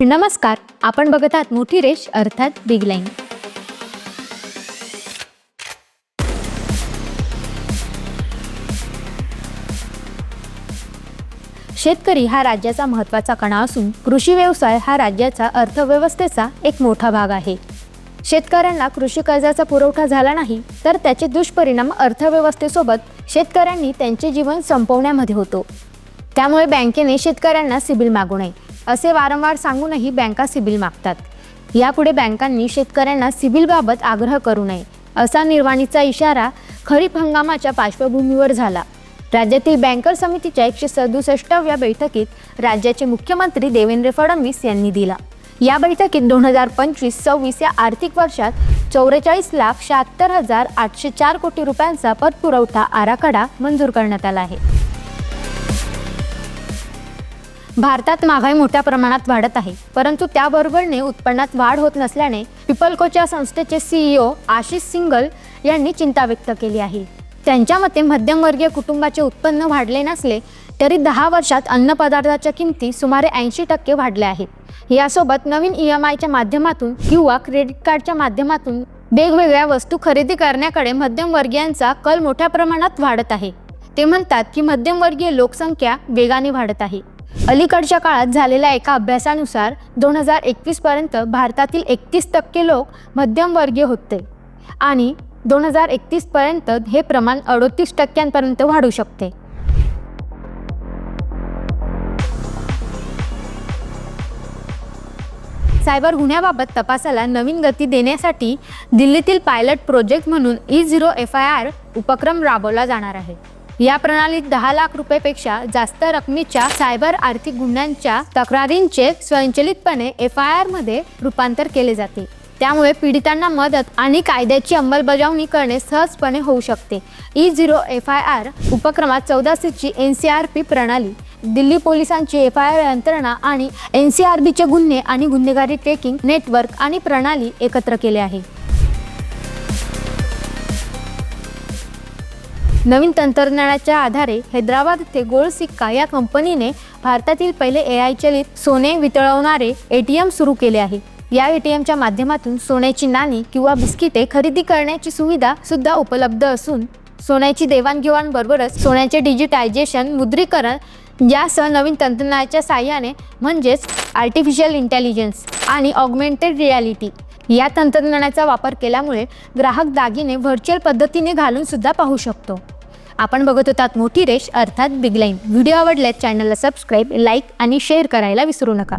नमस्कार आपण बघत आहात मोठी रेष अर्थात बिग लाईन शेतकरी हा राज्याचा महत्त्वाचा कणा असून कृषी व्यवसाय हा राज्याचा अर्थव्यवस्थेचा एक मोठा भाग आहे. शेतकऱ्यांना कृषी कर्जाचा पुरवठा झाला नाही तर त्याचे दुष्परिणाम अर्थव्यवस्थेसोबत शेतकऱ्यांनी त्यांचे जीवन संपवण्यामध्ये होतो. त्यामुळे बँकेने शेतकऱ्यांना सिबिल मागू नये. असे वारंवार सांगूनही बँका सिबिल मागतात. यापुढे बँकांनी शेतकऱ्यांना सिबिलबाबत आग्रह करू नये असा निर्वाणीचा इशारा खरीप हंगामाच्या पार्श्वभूमीवर झाला. राज्यातील बँकर समितीच्या एकशे सदुसष्टाव्या बैठकीत राज्याचे मुख्यमंत्री देवेंद्र फडणवीस यांनी दिला. या बैठकीत दोन हजार पंचवीस सव्वीस या आर्थिक वर्षात चौवेचाळीस लाख शहात्तर हजार आठशे चार कोटी रुपयांचा पतपुरवठा आराखडा मंजूर करण्यात आला आहे. भारतात महागाई मोठ्या प्रमाणात वाढत आहे. परंतु त्याबरोबरने उत्पन्नात वाढ होत नसल्याने पिपलकोच्या संस्थेचे सीईओ आशिष सिंगल यांनी चिंता व्यक्त केली आहे. त्यांच्या मते मध्यमवर्गीय कुटुंबाचे उत्पन्न वाढले नसले तरी दहा वर्षात अन्नपदार्थाच्या किमती सुमारे ऐंशी टक्के वाढल्या आहेत. यासोबत नवीन ई एम आयच्या माध्यमातून किंवा क्रेडिट कार्डच्या माध्यमातून वेगवेगळ्या वस्तू खरेदी करण्याकडे मध्यमवर्गीयांचा कल मोठ्या प्रमाणात वाढत आहे. ते म्हणतात की मध्यमवर्गीय लोकसंख्या वेगाने वाढत आहे. अलीकडच्या काळात झालेल्या एका अभ्यासानुसार दोन हजार एकवीसपर्यंत भारतातील एकतीस टक्के लोक मध्यमवर्गीय होते आणि दोन हजार एकतीसपर्यंत हे प्रमाण अडोतीस टक्क्यांपर्यंत वाढू शकते. सायबर गुन्ह्याबाबत तपासाला नवीन गती देण्यासाठी दिल्लीतील पायलट प्रोजेक्ट म्हणून E zero F I R उपक्रम राबवला जाणार आहे. या प्रणालीत दहा लाख रुपयेपेक्षा जास्त रकमेच्या सायबर आर्थिक गुन्ह्यांच्या तक्रारींचे स्वयंचलितपणे एफ आय आरमध्ये रूपांतर केले जाते. त्यामुळे पीडितांना मदत आणि कायद्याची अंमलबजावणी करणे सहजपणे होऊ शकते. E zero F I R उपक्रमात चौदा सीची एन सी आर पी प्रणाली दिल्ली पोलिसांची एफ आय आर यंत्रणा आणि एन सी आर बीचे गुन्हे आणि गुन्हेगारी ट्रेकिंग नेटवर्क आणि प्रणाली एकत्र केले आहे. नवीन तंत्रज्ञानाच्या आधारे हैदराबाद येथे गोल्ड सिक्का या कंपनीने भारतातील पहिले ए आय चलित सोने वितळवणारे ए टी एम सुरू केले आहे. या ए टी एमच्या माध्यमातून सोन्याची नाणी किंवा बिस्किटे खरेदी करण्याची सुविधा सुद्धा उपलब्ध असून सोन्याची देवाणघेवाण बरोबरच सोन्याचे डिजिटायझेशन मुद्रीकरण यासह नवीन तंत्रज्ञानाच्या साहाय्याने म्हणजेच आर्टिफिशियल इंटेलिजन्स आणि ऑगमेंटेड रियालिटी या तंत्रज्ञानाचा वापर केल्यामुळे ग्राहक दागिने व्हर्च्युअल पद्धतीने घालून सुद्धा पाहू शकतो. आपण बघत होतात मोठी रेष अर्थात बिग लाईन व्हिडिओ आवडल्यास चॅनलला सबस्क्राईब लाईक आणि शेअर करायला विसरू नका.